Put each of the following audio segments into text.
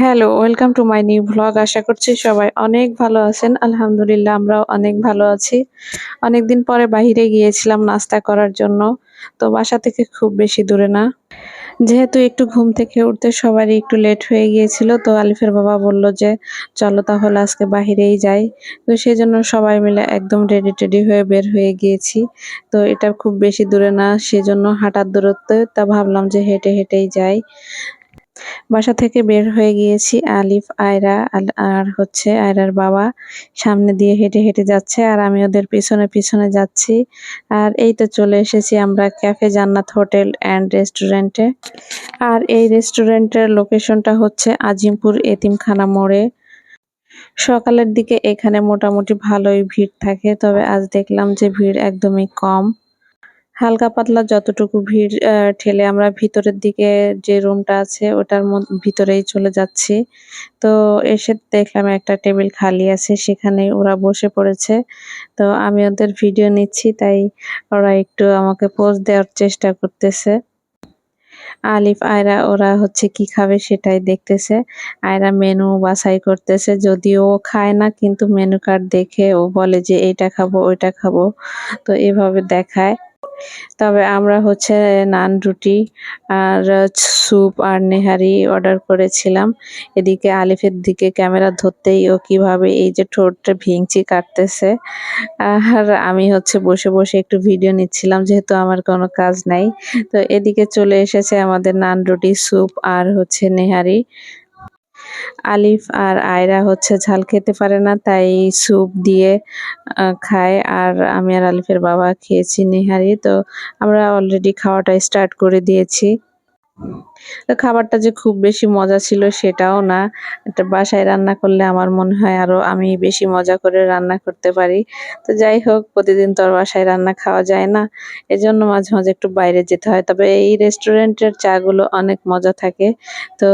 Hello welcome to my new vlog আশা করছি সবাই অনেক ভালো আছেন। আলহামদুলিল্লাহ, আমরাও অনেক ভালো আছি। অনেকদিন পরে বাইরে গিয়েছিলাম নাস্তা করার জন্য, তো বাসা থেকে খুব বেশি দূরে না। যেহেতু একটু ঘুম থেকে উঠতে সবারই একটু লেট হয়ে গিয়েছিল, তো আলিফের বাবা বলল যে, চলো তাহলে আজকে বাহিরেই যাই। তো সেই জন্য সবাই মিলে একদম রেডি টেডি হয়ে বের হয়ে গিয়েছি। তো এটা খুব বেশি দূরে না, সেজন্য হাঁটার দূরত্ব তা ভাবলাম যে হেঁটে হেঁটেই যাই। বাসা থেকে বের হয়ে গিয়েছি, আলিফ, আয়রা আর হচ্ছে আয়রার বাবা সামনে দিয়ে হেঁটে হেঁটে যাচ্ছে আর আমি ওদের পিছনে পিছনে যাচ্ছি। আর এই তো চলে এসেছি আমরা ক্যাফে জান্নাত হোটেল অ্যান্ড রেস্টুরেন্টে। আর এই রেস্টুরেন্টের লোকেশনটা হচ্ছে আজিমপুর এতিমখানা মোড়ে। সকালের দিকে এখানে মোটামুটি ভালোই ভিড় থাকে, তবে আজ দেখলাম যে ভিড় একদমই কম। হালকা পাতলা যতটুকু ভিড় ঠেলে আমরা ভিতরের দিকে যে রুমটা আছে ওটার ভিতরেই চলে যাচ্ছি। তো এসে দেখলাম একটা টেবিল খালি আছে, সেখানে ওরা বসে পড়েছে। তো আমি ওদের ভিডিও নিচ্ছি, তাই ওরা একটু আমাকে পোজ দেওয়ার চেষ্টা করতেছে। আলিফ, আয়রা, ওরা হচ্ছে কি খাবে সেটাই দেখতেছে। আয়রা মেনু বাছাই করতেছে, যদিও ও খায় না, কিন্তু মেনু কার্ড দেখে ও বলে যে এইটা খাব, ওইটা খাব। তো এভাবে দেখায়। তবে আমরা হচ্ছে নান রুটি আর স্যুপ আর নেহারি অর্ডার করেছিলাম। এদিকে আলিফের দিকে ক্যামেরা ধরতেই ও কীভাবে এই যে ঠোঁটটা ভিংচি কাটতেছে। আর আমি হচ্ছে বসে বসে একটু ভিডিও নিচ্ছিলাম যেহেতু আমার কোনো কাজ নাই। তো এদিকে চলে এসেছে আমাদের নান রুটি, স্যুপ আর হচ্ছে নেহারি। আলিফ আর আয়রা হচ্ছে ঝাল খেতে পারে না, তাই স্যুপ দিয়ে খায়। আর আমি আর আলিফের বাবা খেয়েছি নিহারি, তো আমরা অলরেডি খাওয়াটা স্টার্ট করে দিয়েছি। তো খাবারটা যে খুব বেশি মজা ছিল সেটাও না। একটা বাসায় রান্না করলে আমার মনে হয় আরও আমি বেশি মজা করে রান্না করতে পারি। তো যাই হোক, প্রতিদিন তো আর বাসায় রান্না খাওয়া যায় না। এজন্য মাঝে মাঝে একটু বাইরে যেতে হয়। তবে এই রেস্টুরেন্টের চাগুলো অনেক মজা থাকে। তো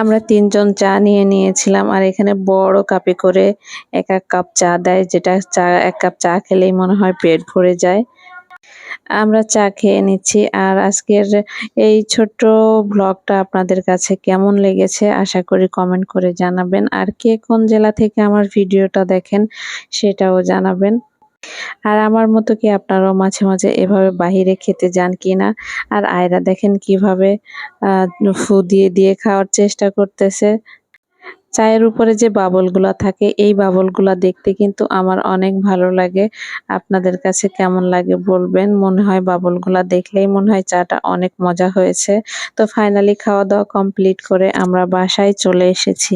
আমরা তিনজন চা নিয়ে নিয়েছিলাম আর এখানে বড় কাপে করে এক এক কাপ চা দেয়, যেটা চা, এক কাপ চা খেলেই মনে হয় পেট ভরে যায়। আমরা চা খেয়ে নিচ্ছি আর আজকের এই ছোট্ট ব্লগটা আপনাদের কাছে কেমন লেগেছে আশা করি কমেন্ট করে জানাবেন। আর কে কোন জেলা থেকে আমার ভিডিওটা দেখেন সেটাও জানাবেন। আর আমার মতো কি আপনারাও মাঝে মাঝে এভাবে বাহিরে খেতে যান কি না? আর আয়রা দেখেন কীভাবে ফু দিয়ে দিয়ে খাওয়ার চেষ্টা করতেছে। চায়ের উপরে যে বাবলগুলা থাকে, এই বাবলগুলা দেখতে কিন্তু আমার অনেক ভালো লাগে। আপনাদের কাছে কেমন লাগে বলবেন? মনে হয় বাবলগুলা দেখলেই মনে হয় চাটা অনেক মজা হয়েছে। তো ফাইনালি খাওয়া দাওয়া কমপ্লিট করে আমরা বাসায় চলে এসেছি।